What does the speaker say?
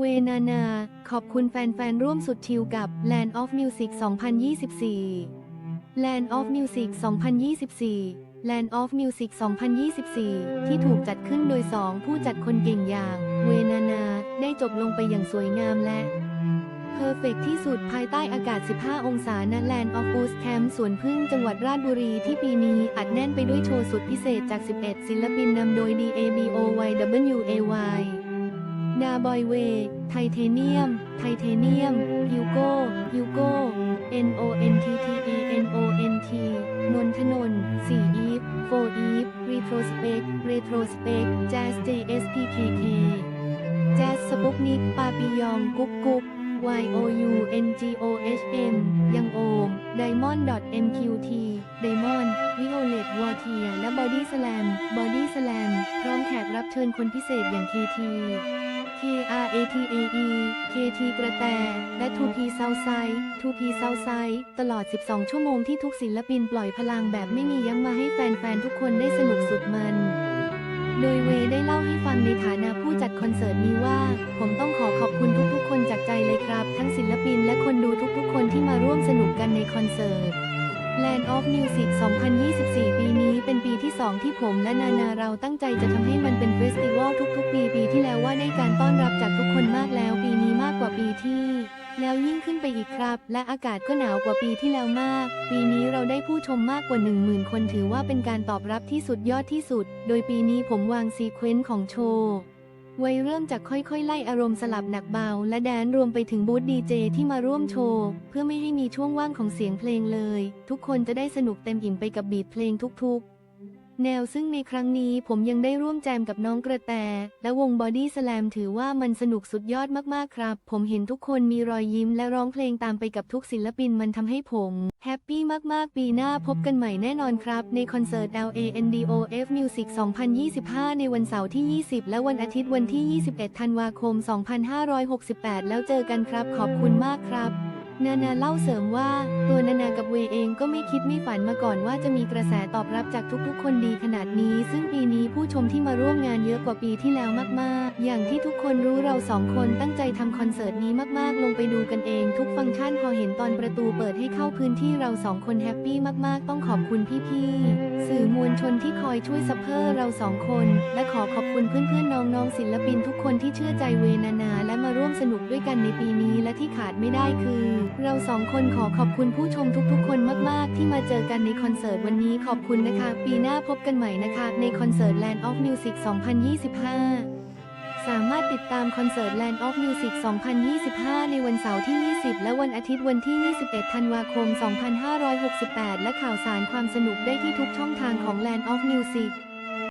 เวนานา ขอบคุณแฟนๆ ร่วมสุดทิวกับ Land of Music 2024 Land of Music 2024 Land of Music 2024 ที่ถูกจัดขึ้นโดย 2 ผู้จัดคนเก่งอย่าง เวนานา ได้จบลงไปอย่างสวยงามและเพอร์เฟกที่สุดภายใต้อากาศ 15 องศาณ Land of o o s Camp สวนพึ่งจังหวัดราชบุรีที่ปีนี้อัดแน่นไปด้วยโชว์สุดพิเศษจาก 11 ศิลปินนำโดย DABOYWAY ดาบอยเวไทเทเนียม ไทเทเนียมฮิวโก้ฮิวโก้ N O N T T E N O N T นนทนนท์สี่อีฟโฟอีฟรีโทรสเปกเรโทรสเปกแจส J S P K K แจสสปุกนิกปาปิยองกุ๊กกุ๊ก Y O U N G O H M ยังโอม Diamond M Q T Diamond Violet w a t i r และ Body Slam Body Slam พร้อมแขกรับเชิญคนพิเศษอย่าง KT K R A T A E K T กระแต และ 2P Southside 2P Southside ตลอด 12 ชั่วโมงที่ทุกศิลปินปล่อยพลังแบบไม่มียั้งมาให้แฟน ๆ ทุกคนได้สนุกสุดมันโดยเวย์ได้เล่าให้ฟังในฐานะผู้จัดคอนเสิร์ตนี้ว่า ผมต้องขอขอบคุณทุกๆ คนจากใจเลยครับ ทั้งศิลปินและคนดูทุกๆ คนที่มาร่วมสนุกกันในคอนเสิร์ต Land of Music 2024 ปีนี้ 2 ที่ผมและนานาเราตั้งใจจะทำให้มันเป็นเฟสติวัลทุกๆ ปีปีที่แล้วว่าได้การต้อนรับจากทุกคนมากแล้วปีนี้มากกว่าปีที่ แล้วยิ่งขึ้นไปอีกครับ และอากาศก็หนาวกว่าปีที่แล้วมาก ปีนี้เราได้ผู้ชมมากกว่า 10,000 คนถือว่าเป็นการตอบรับที่สุดยอดที่สุด โดยปีนี้ผมวางซีเควนต์ของโชว์ไว้เริ่มจากค่อยๆ ไล่อารมณ์สลับหนักเบา และแดนรวมไปถึงบูธดีเจที่มาร่วมโชว์ เพื่อไม่ให้มีช่วงว่างของเสียงเพลงเลย ทุกคนจะได้สนุกเต็มอิ่มไปกับบีทเพลงทุกๆ แนวซึ่งในครั้งนี้ผมยังได้ร่วมแจมกับน้องกระแต และวงบอดี้สแลมถือว่ามันสนุกสุดยอดมากๆครับ ผมเห็นทุกคนมีรอยยิ้มและร้องเพลงตามไปกับทุกศิลปินมันทำให้ผมแฮปปี้มากๆ ปีหน้าพบกันใหม่แน่นอนครับ ในคอนเสิร์ต LANDOF Music 2025 ในวันเสาร์ที่ 20 และวันอาทิตย์วันที่ 21 ธันวาคม 2568 แล้วเจอกันครับ ขอบคุณมากครับ นานาเล่าเสริมว่า ตัวนานากับเวเองก็ไม่คิดไม่ฝันมาก่อนว่าจะมีกระแสตอบรับจากทุกๆ คนดีขนาดนี้ ซึ่งปีนี้ผู้ชมที่มาร่วมงานเยอะกว่าปีที่แล้วมากๆ อย่างที่ทุกคนรู้เราสองคนตั้งใจทำคอนเสิร์ตนี้มากๆ ลงไปดูกันเอง ทุกฟังก์ชันพอเห็นตอนประตูเปิดให้เข้าพื้นที่เราสองคนแฮปปี้มากๆ ต้องขอบคุณพี่ๆสื่อมวลชนที่คอยช่วยซัพเพอร์เราสองคน และขอขอบคุณเพื่อนๆน้องๆศิลปินทุกคนที่เชื่อใจเวนานาและมาร่วมสนุกด้วยกันในปีนี้และที่ขาดไม่ได้คือเราสองคนขอขอบคุณผู้ชมทุกๆ คนมากๆ ที่มาเจอกันในคอนเสิร์ตวันนี้ขอบคุณนะคะ ปีหน้าพบกันใหม่นะคะ ในคอนเสิร์ต Land of Music 2025 สามารถติดตามคอนเสิร์ต Land of Music 2025 ในวันเสาร์ที่ 20 และวันอาทิตย์วันที่ 21 ธันวาคม 2568 และข่าวสารความสนุกได้ที่ทุกช่องทางของ Land of Music